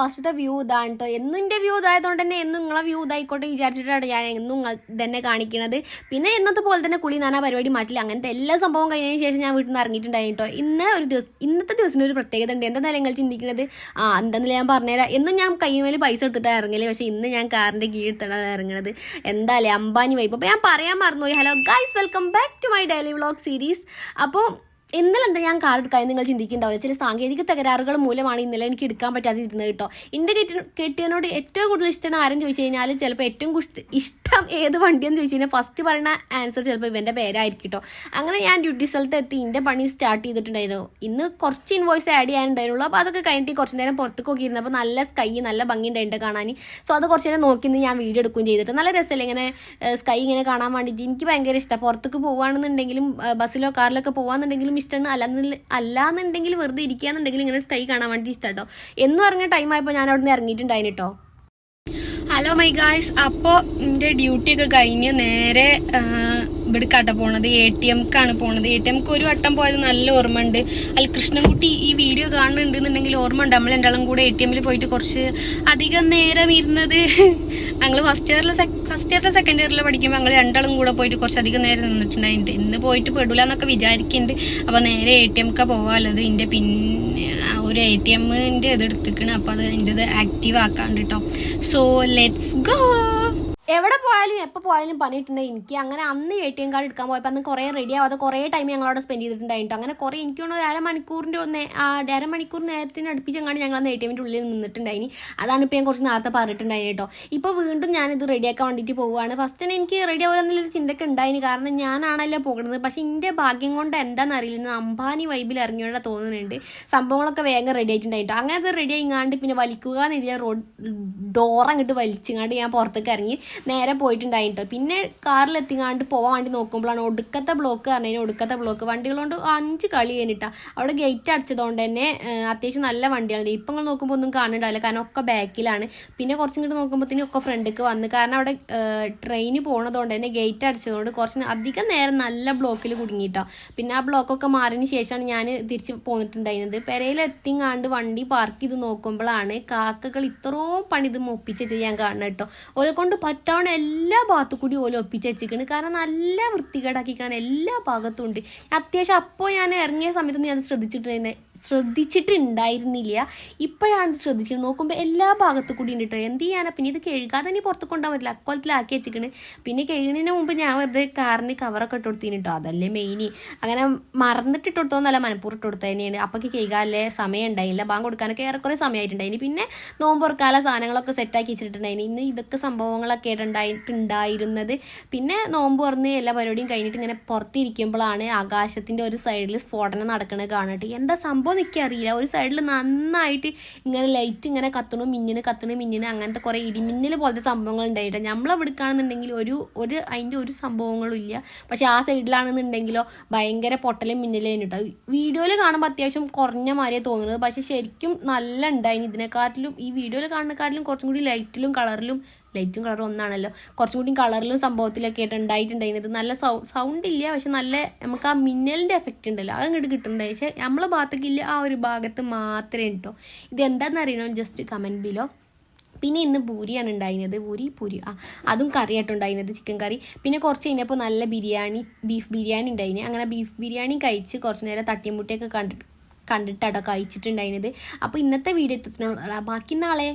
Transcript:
ഫസ്റ്റത്തെ വ്യൂ ഇതാണ് കേട്ടോ എന്നും എന്റെ വ്യൂ ഇതായതുകൊണ്ട് തന്നെ എന്നും നിങ്ങളെ വ്യൂ ഇതായിക്കോട്ടെ വിചാരിച്ചിട്ടാണ് ഞാൻ എന്നും തന്നെ കാണിക്കണത്. പിന്നെ എന്നത്തെ പോലെ തന്നെ കുളി നാനാ പരിപാടി മാറ്റില്ല. അങ്ങനത്തെ എല്ലാ സംഭവം കഴിഞ്ഞതിന് ശേഷം ഞാൻ വീട്ടിൽ നിന്ന് ഇറങ്ങിയിട്ടുണ്ടായി ഇന്ന് ഒരു ദിവസം ഇന്നത്തെ ദിവസത്തിന് ഒരു പ്രത്യേകത ഉണ്ട്. എന്താ നിങ്ങൾ ചിന്തിക്കുന്നത് ആ എന്താണെന്നില്ല ഞാൻ പറഞ്ഞുതരാം. എന്നും ഞാൻ കൈമേൽ പൈസ എടുത്തിട്ടാണ് ഇറങ്ങൽ. പക്ഷേ ഇന്ന് ഞാൻ കാറിന്റെ കീഴ്ത്താണ് ഇറങ്ങുന്നത് എന്തായാലും അംബാനി വൈപ്പ് അപ്പോൾ ഞാൻ പറയാൻ മറന്നുപോയി. Hello guys welcome back to my daily vlog series അപ്പോൾ ഇന്നലെ എന്താ ഞാൻ കാർഡ് എടുക്കാൻ നിങ്ങൾ ചിന്തിക്കുന്നുണ്ടാവില്ല ചില സാങ്കേതിക തകരാറുകൾ മൂലമാണ് ഇന്നലെ എനിക്ക് എടുക്കാൻ പറ്റാതിരുന്നത് കേട്ടോ. എന്റെ കെട്ടി കെട്ടിയനോട് ഏറ്റവും കൂടുതൽ ഇഷ്ടം ആരും ചോദിച്ചു കഴിഞ്ഞാൽ ചിലപ്പോൾ ഏറ്റവും ഇഷ്ടം ഏത് വണ്ടിയെന്ന് ചോദിച്ചു കഴിഞ്ഞാൽ ഫസ്റ്റ് പറയുന്ന ആൻസർ ചിലപ്പോൾ ഇവന്റെ പേരായിരിക്കും കേട്ടോ. അങ്ങനെ ഞാൻ ഡ്യൂട്ടി സ്ഥലത്ത് എത്തി എന്റെ പണി സ്റ്റാർട്ട് ചെയ്തിട്ടുണ്ടായിരുന്നു. ഇന്ന് കുറച്ച് ഇൻവോയ്സ് ആഡ് ചെയ്യാനുണ്ടായിരുന്നുള്ളൂ. അപ്പോൾ അതൊക്കെ കഴിഞ്ഞിട്ട് കുറച്ച് നേരം പുറത്തേക്ക് നോക്കിയിരുന്നു. അപ്പോൾ നല്ല സ്കൈ നല്ല ഭംഗി ഉണ്ടായിട്ട് കാണാൻ സോ അത് കുറച്ച് നേരം നോക്കി ഞാൻ വീഡിയോ എടുക്കുകയും ചെയ്തിട്ട് നല്ല രസമല്ലേ ഇങ്ങനെ സ്കൈ ഇങ്ങനെ കാണാൻ വേണ്ടിയിട്ട്. എനിക്ക് ഭയങ്കര ഇഷ്ടമാണ് പുറത്തേക്ക് പോകുകയാണെന്നുണ്ടെങ്കിലും ബസ്സിലോ കാറിലൊക്കെ പോകുകയാണെന്നുണ്ടെങ്കിലും ഇഷ്ടമാണ്. അല്ലാന്ന് അല്ലാന്നുണ്ടെങ്കിൽ വെറുതെ ഇരിക്കുകയാണെന്നുണ്ടെങ്കിൽ ഇങ്ങനെ സ്റ്റൈ കാണാൻ വേണ്ടി ഇഷ്ടം കേട്ടോ എന്ന് പറഞ്ഞ ടൈം ആയപ്പോൾ ഞാൻ അവിടെ നിന്ന് ഇറങ്ങിയിട്ടുണ്ടായിരുന്നു കേട്ടോ ഹലോ മൈ ഗായ്സ് അപ്പോൾ എന്റെ ഡ്യൂട്ടി ഒക്കെ കഴിഞ്ഞ് നേരെ ഇവിടേക്കാട്ടോ പോണത്. എ ടി എംക്കാണ് പോണത്. എ ടി എംക്ക് ഒരു വട്ടം പോയത് നല്ല ഓർമ്മ ഉണ്ട് അല്ല കൃഷ്ണൻകുട്ടി ഈ വീഡിയോ കാണുന്നുണ്ടെന്നുണ്ടെങ്കിൽ ഓർമ്മ ഉണ്ട്. നമ്മൾ രണ്ടാളും കൂടെ എ ടി എമ്മിൽ പോയിട്ട് കുറച്ച് അധികം നേരം ഇരുന്നത് ഞങ്ങൾ ഫസ്റ്റ് ഇയറിൽ ഫസ്റ്റ് ഇയറിലെ സെക്കൻഡ് ഇയറിൽ പഠിക്കുമ്പോൾ ഞങ്ങൾ രണ്ടാളും കൂടെ പോയിട്ട് കുറച്ച് അധികം നേരം നിന്നിട്ടുണ്ടായിട്ട് ഇന്ന് പോയിട്ട് പെടില്ല എന്നൊക്കെ വിചാരിക്കുന്നുണ്ട് അപ്പോൾ നേരെ എ ടി എംക്കാണ് പോകാനുള്ളത് ഇതിന്റെ പിന്നെ ഒരു എ ടി എമ്മിന്റെ ഇത് എടുത്തിക്കണം. അപ്പോൾ അത് അതിന്റെ ആക്റ്റീവ് ആക്കാണ്ട് കേട്ടോ സോ ലെറ്റ്സ് ഗോ എവിടെ പോയാലും എപ്പോൾ പോയാലും പണിയിട്ടുണ്ടെങ്കിൽ എനിക്ക് അങ്ങനെ അന്ന് എ ടി എം കാർഡ് എടുക്കാൻ പോയപ്പോൾ അന്ന് കുറേ റെഡി ആവാതെ കുറേ ടൈം ഞങ്ങളവിടെ സ്പെൻഡ് ചെയ്തിട്ടുണ്ടായിട്ടോ. അങ്ങനെ കുറേ എനിക്ക് തോന്നുന്നു അരമണിക്കൂറിന്റെ ഒന്ന് അരമണിക്കൂർ നേരത്തിന് അടുപ്പിച്ചങ്ങാണ്ട് ഞങ്ങൾ അന്ന് എ ടി എമ്മിന്റെ ഉള്ളിൽ നിന്നിട്ടുണ്ടായിനി. അതാണ് ഇപ്പോൾ ഞാൻ കുറച്ച് നേരത്തെ പറഞ്ഞിട്ടുണ്ടായിന് കേട്ടോ. ഇപ്പോൾ വീണ്ടും ഞാനിത് റെഡിയാക്കാൻ വേണ്ടിയിട്ട് പോവുകയാണ്. ഫസ്റ്റ് തന്നെ എനിക്ക് റെഡി ആവുമെന്നുള്ളൊരു ചിന്തയ്ക്ക് ഉണ്ടായിന്. കാരണം ഞാനാണല്ലോ പോകുന്നത് പക്ഷേ എന്റെ ഭാഗ്യം കൊണ്ട് എന്താണെന്ന് അറിയില്ല. അംബാനി വൈബിൽ ഇറങ്ങിയോടെ തോന്നുന്നുണ്ട്. സംഭവങ്ങളൊക്കെ വേഗം റെഡി ആയിട്ടുണ്ടായിട്ടോ. അങ്ങനെ അത് റെഡി ആയിങ്ങാണ്ട് പിന്നെ വലിക്കുക എന്ന് ഇതിൽ റോഡ് ഡോർ അങ്ങോട്ട് വലിച്ചിങ്ങാണ്ട് ഞാൻ പുറത്തേക്ക് ഇറങ്ങി. നേരെ പോയിട്ടുണ്ടായിട്ടോ പിന്നെ കാറിൽ എത്തിങ്ങാണ്ട് പോവാൻ വേണ്ടി നോക്കുമ്പോഴാണ് ഒടുക്കത്തെ ബ്ലോക്ക് പറഞ്ഞതിന് ഒടുക്കത്തെ ബ്ലോക്ക് വണ്ടികളുകൊണ്ട് അഞ്ച് കളി കഴിഞ്ഞിട്ടാ. അവിടെ ഗേറ്റ് അടച്ചതുകൊണ്ട് തന്നെ അത്യാവശ്യം നല്ല വണ്ടികളുണ്ട് ഇപ്പം നിങ്ങൾ നോക്കുമ്പോൾ ഒന്നും കാണുന്നുണ്ടാവില്ല കാരണം ഒക്കെ ബാക്കിലാണ്. പിന്നെ കുറച്ചും കൂടി നോക്കുമ്പോഴത്തേനും ഒക്കെ ഫ്രണ്ടിക്ക് വന്ന്. കാരണം അവിടെ ട്രെയിന് പോണതുകൊണ്ട് തന്നെ ഗേറ്റ് അടച്ചതുകൊണ്ട് കുറച്ച് അധികം നേരം നല്ല ബ്ലോക്കിൽ കുടുങ്ങിയിട്ടോ പിന്നെ ആ ബ്ലോക്കൊക്കെ മാറിയതിന് ശേഷമാണ് ഞാൻ തിരിച്ച് പോന്നിട്ടുണ്ടായിരുന്നത്. പെരയിൽ എത്തിങ്ങാണ്ട് വണ്ടി പാർക്ക് ചെയ്ത് നോക്കുമ്പോഴാണ് കാക്കകൾ ഇത്രയും പണി ഇത് ഒപ്പിച്ച് ചെയ്യാൻ കാണുന്നത് കേട്ടോ. ഓലെ കൊണ്ട് പറ്റാവുന്ന എല്ലാ ഭാഗത്തു കൂടി ഓല ഒപ്പിച്ച് വെച്ചിരിക്കണ്. കാരണം നല്ല വൃത്തികേടാക്കിക്കണം എല്ലാ ഭാഗത്തും ഉണ്ട്. അത്യാവശ്യം അപ്പോൾ ഞാൻ ഇറങ്ങിയ സമയത്തൊന്നും ഞാൻ ശ്രദ്ധിച്ചിട്ടുണ്ട് ശ്രദ്ധിച്ചിട്ടുണ്ടായിരുന്നില്ല. ഇപ്പോഴാണ് ശ്രദ്ധിച്ചത്. നോക്കുമ്പോൾ എല്ലാ ഭാഗത്തു കൂടി ഉണ്ട് കേട്ടോ എന്ത് ചെയ്യാനാ? പിന്നെ ഇത് കഴുകാതെ തന്നെ പുറത്ത് കൊണ്ടുപോകാൻ പറ്റില്ല. അക്കോലത്തിലാക്കി വെച്ചിക്കണ് പിന്നെ കഴുകുന്നതിന് മുമ്പ് ഞാൻ വെറുതെ കാറിന് കവറൊക്കെ ഇട്ട് കൊടുത്തിന് കേട്ടോ അതല്ലേ മെയിൻ അങ്ങനെ മറന്നിട്ടിട്ട് കൊടുത്തോന്നല്ല മനപ്പൂർ ഇട്ട് കൊടുത്തത് തന്നെയാണ്. അപ്പോൾ കഴുകാല്ലേ സമയം ഉണ്ടായില്ല. ബാങ്ക് കൊടുക്കാനൊക്കെ ഏറെക്കുറെ സമയമായിട്ടുണ്ടായിന്. പിന്നെ നോമ്പ് തുറക്കാല സാധനങ്ങളൊക്കെ സെറ്റാക്കി വെച്ചിട്ടുണ്ടായിന്. ഇന്ന് ഇതൊക്കെ സംഭവങ്ങളൊക്കെ ഉണ്ടായിട്ടുണ്ടായിരുന്നത് പിന്നെ നോമ്പ് തുറന്ന് എല്ലാ പരിപാടിയും കഴിഞ്ഞിട്ട് ഇങ്ങനെ പുറത്തിരിക്കുമ്പോഴാണ് ആകാശത്തിന്റെ ഒരു സൈഡിൽ സ്ഫോടനം നടക്കുന്നത് കാണട്ടെ എന്താ സംഭവം? എനിക്കറിയില്ല. ഒരു സൈഡിൽ നന്നായിട്ട് ഇങ്ങനെ ലൈറ്റ് ഇങ്ങനെ കത്തണു മിന്നിന് കത്തണു മിന്നിന് അങ്ങനത്തെ കുറേ ഇടിമിന്നൽ പോലത്തെ സംഭവങ്ങൾ ഉണ്ടായിട്ട് നമ്മളവിടെ കാണുന്നുണ്ടെങ്കിൽ ഒരു ഒരു അതിന്റെ ഒരു സംഭവങ്ങളും ഇല്ല. പക്ഷെ ആ സൈഡിലാണെന്നുണ്ടെങ്കിലോ ഭയങ്കര പൊട്ടലും മിന്നലും കേട്ടോ വീഡിയോയിൽ കാണുമ്പോൾ അത്യാവശ്യം കുറഞ്ഞ മാതിരിയാണ് തോന്നുന്നത്. പക്ഷെ ശരിക്കും നല്ല ഉണ്ടായിന് ഇതിനെക്കാട്ടിലും. ഈ വീഡിയോയിൽ കാണുന്നക്കാട്ടിലും കുറച്ചും കൂടി ലൈറ്റിലും കളറിലും ലൈറ്റും കളറും ഒന്നാണല്ലോ. കുറച്ചും കൂടി കളറിലും സംഭവത്തിലൊക്കെ ആയിട്ട് ഉണ്ടായിട്ടുണ്ടായിരുന്നത് നല്ല സൗണ്ട് ഇല്ല പക്ഷെ നല്ല നമുക്ക് ആ മിന്നലിന്റെ എഫക്റ്റ് ഉണ്ടല്ലോ. അത് അങ്ങോട്ട് കിട്ടുന്നുണ്ട്. പക്ഷെ നമ്മളെ ഭാഗത്തേക്ക് ഇല്ല ആ ഒരു ഭാഗത്ത് മാത്രമേ ഉണ്ടോ. ഇത് എന്താണെന്ന് അറിയണോ? ജസ്റ്റ് കമന്റ് ബിലോ പിന്നെ ഇന്ന് പൂരിയാണ് ഉണ്ടായിരുന്നത്. പൂരി പൂരി. ആ അതും കറിയായിട്ട് ഉണ്ടായിരുന്നത് ചിക്കൻ കറി. പിന്നെ കുറച്ച് കഴിഞ്ഞപ്പോൾ നല്ല ബിരിയാണി ബീഫ് ബിരിയാണി ഉണ്ടായിന്. അങ്ങനെ ബീഫ് ബിരിയാണി കഴിച്ച് കുറച്ച് നേരം തട്ടിമുട്ടിയൊക്കെ കണ്ടിട്ട് കണ്ടിട്ടാട്ടോ കഴിച്ചിട്ടുണ്ടായിരുന്നത്. അപ്പോൾ ഇന്നത്തെ വീഡിയോ എത്തുന്നുള്ള ബാക്കി നാളെ